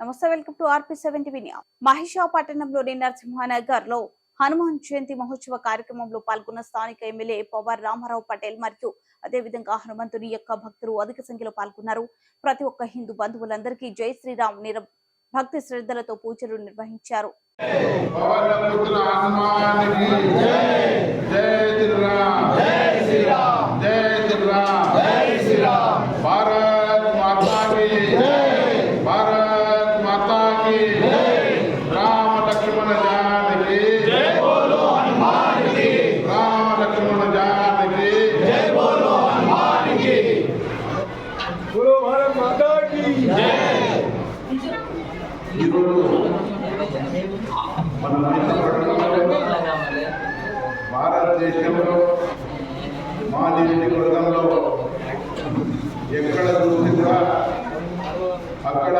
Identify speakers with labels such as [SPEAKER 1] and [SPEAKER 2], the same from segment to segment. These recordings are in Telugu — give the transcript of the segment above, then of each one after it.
[SPEAKER 1] నమస్తే welcome to RP seven TV Maheesh పట్టణంలోని నరసింహనగర్లో హనుమాన్ జయంతి మహోత్సవ కార్యక్రమంలో పాల్గొన్న స్థానిక ఎమ్మెల్యే పవర్ రామారావు పటేల్ మరియు అదేవిధంగా హనుమంతుని యొక్క భక్తులు అధిక సంఖ్యలో పాల్గొన్నారు. ప్రతి ఒక్క హిందూ బంధువులందరికీ జై శ్రీరామ్ నిర భక్తి శ్రద్ధలతో పూజలు నిర్వహించారు.
[SPEAKER 2] భారతదేశంలో మా నియోజకవర్గంలో ఎక్కడ చూసి కూడా అక్కడ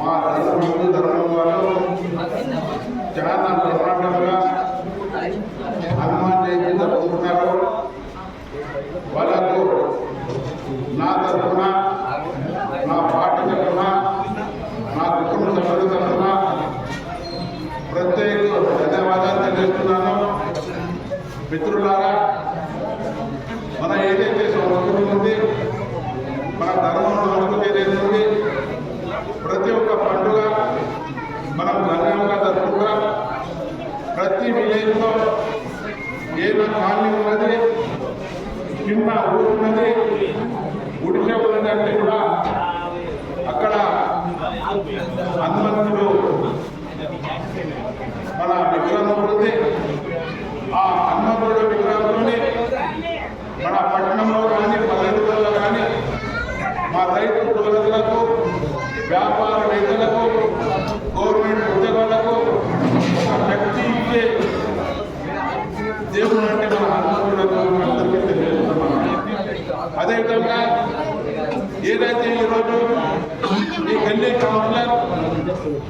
[SPEAKER 2] మా ధర్మం ధర్మం వాళ్ళు చాలా బ్రహ్మాండంగా హనుమాన్ జయంతి జరుపుకుంటున్నారు వాళ్ళకు నా తరఫున నా పార్టీ తరఫున నా కుటుంబ సభ్యుల తరఫున ప్రత్యేక ధన్యవాదాలు తెలియజేస్తున్నాను మిత్రులారా మన ఏదైతే సంస్కృతి ఉంది మన ధర్మం సంస్కృతి ఏదైతే ఉంది ప్రతి ఒక్క పండుగ మనం ఘనంగా జరుపుకుంటాం ప్రతి విలేజ్లో ఏదో కాలనీ ఉన్నది చిన్న ఊరున్నది గుడిసె ఉన్నది అంటే కూడా అక్కడ హనుమంతుడు మన విగ్రహం ఉంటుంది ఆ హనుమంతుడు విగ్రహంలోని మన పట్టణంలో కానీ పల్లెటూరులో కానీ మా రైతు కులగతులకు వ్యాపారవేత్తలకు గవర్నమెంట్ ఉద్యోగాలకు ఒక శక్తి ఇచ్చే దేవుడు అంటే మన హనుమంతుడు అందరికీ తెలియజేస్తున్నాం అదేవిధంగా ఏదైతే ఈరోజు ఈ గల్లీ కౌన్సిలర్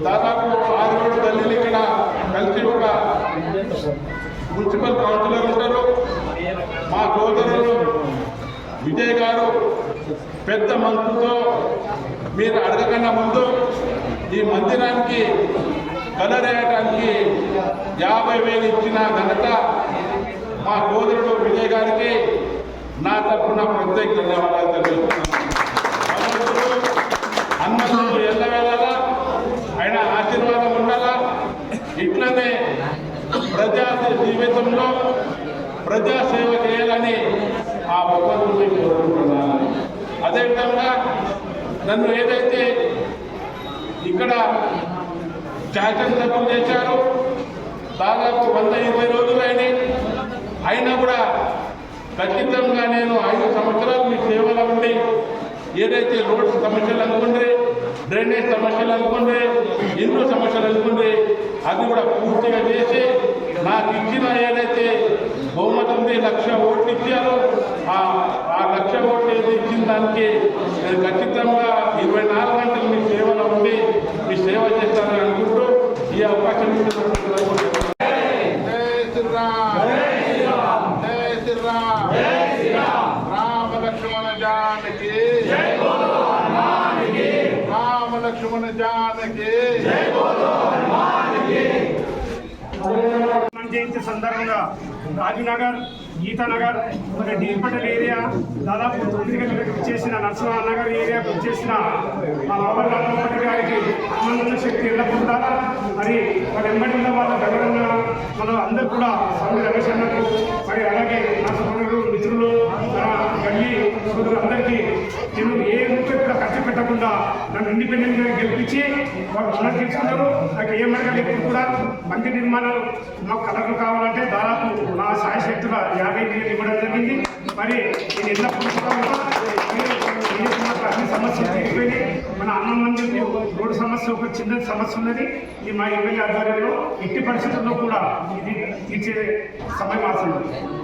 [SPEAKER 2] దాదాపు ఆరు ఏడు గల్లీలు ఇక్కడ కలిసి ఒక మున్సిపల్ కౌన్సిలర్ ఉంటారు. మా సోదరులు విజయ్ గారు పెద్ద మనసుతో మీరు అడగకుండా ముందు ఈ మందిరానికి కలరేయడానికి యాభై వేలు ఇచ్చిన ఘనత మా సోదరుడు విజయ్ గారికి నా తరఫున ప్రత్యేక ధన్యవాదాలు తెలియజేస్తున్నాను భగవంతుడు ఎంత వెళ్ళాలా ఆయన ఆశీర్వాదం ఉండాలా? ఇట్లనే ప్రజా జీవితంలో ప్రజా సేవ చేయాలని ఆ భగవంతుని కోరుకుంటున్నాను. అదేవిధంగా నన్ను ఏదైతే ఇక్కడ శాసనసభలు చేశారు దాదాపు వంద ఇరవై రోజులు అయినాయి అయినా కూడా ఖచ్చితంగా నేను ఐదు సంవత్సరాలు మీ సేవలో ఉండి ఏదైతే రోడ్డు సమస్యలు అనుకుంటే డ్రైనేజ్ సమస్యలు అనుకుంటే ఎన్నో సమస్యలు అనుకుంటే అది కూడా పూర్తిగా చేసి నాకు ఇచ్చిన ఏదైతే బహుమతి ఉంది లక్ష ఓట్లు ఇచ్చారో ఆ ఆ లక్ష ఓట్లు ఏది ఇచ్చిన దానికి నేను ఖచ్చితంగా ఇరవై నాలుగు గంటలు మీ సేవలో ఉండి మీ సేవ చేస్తానని అనుకుంటూ ఈ అవకాశం ఇచ్చినందుకు జై శ్రీరామ్ జై శ్రీరామ్ జై శ్రీరామ్ జై శ్రీరామ్ రామ లక్ష్మణ జానకి జై బోలో హనుమానికి రామ లక్ష్మణ జానకి
[SPEAKER 3] హనుమాన్ జయంతి సందర్భంగా రాజునగర్ గీతానగర్ మరి డీపటల్ ఏరియా దాదాపు తొమ్మిది గంటలకు వచ్చేసిన నరసింహనగర్ ఏరియాకు వచ్చేసిన మా బాబర్ గారికి హనుమంతుల శక్తి ఎల్లకుండా. మరి మన వెంబడి ఉన్న వాళ్ళ దగ్గర ఉన్న మన అందరూ కూడా స్వామి రమేష్ అన్నకు మరి అలాగే నా సోదరులు మిత్రులు మన గల్లీ సోదరులందరికీ నేను ఏ రూపాయి పెట్టకుండా నన్ను ఇండిపెండెంట్గా గెలిపించి వాళ్ళు రుణం తీసుకున్నారు. నాకు ఏ మరకలు ఇప్పుడు కూడా మంచి నిర్మాణాలు మాకు కలర్లు కావాలంటే దాదాపు నా సాయశక్తుల యాభై వేలు ఇవ్వడం జరిగింది. మరి నేను ఎల్లప్పుడూ అన్ని సమస్యలు తీరిపోయినాయి మన అన్నం మంది రోడ్డు సమస్య ఒక చిన్న సమస్య ఉన్నది. ఈ మా ఎమ్మెల్యే ఆధ్వర్యంలో ఎట్టి పరిస్థితుల్లో కూడా ఇది తీర్చే సమయం ఆసండి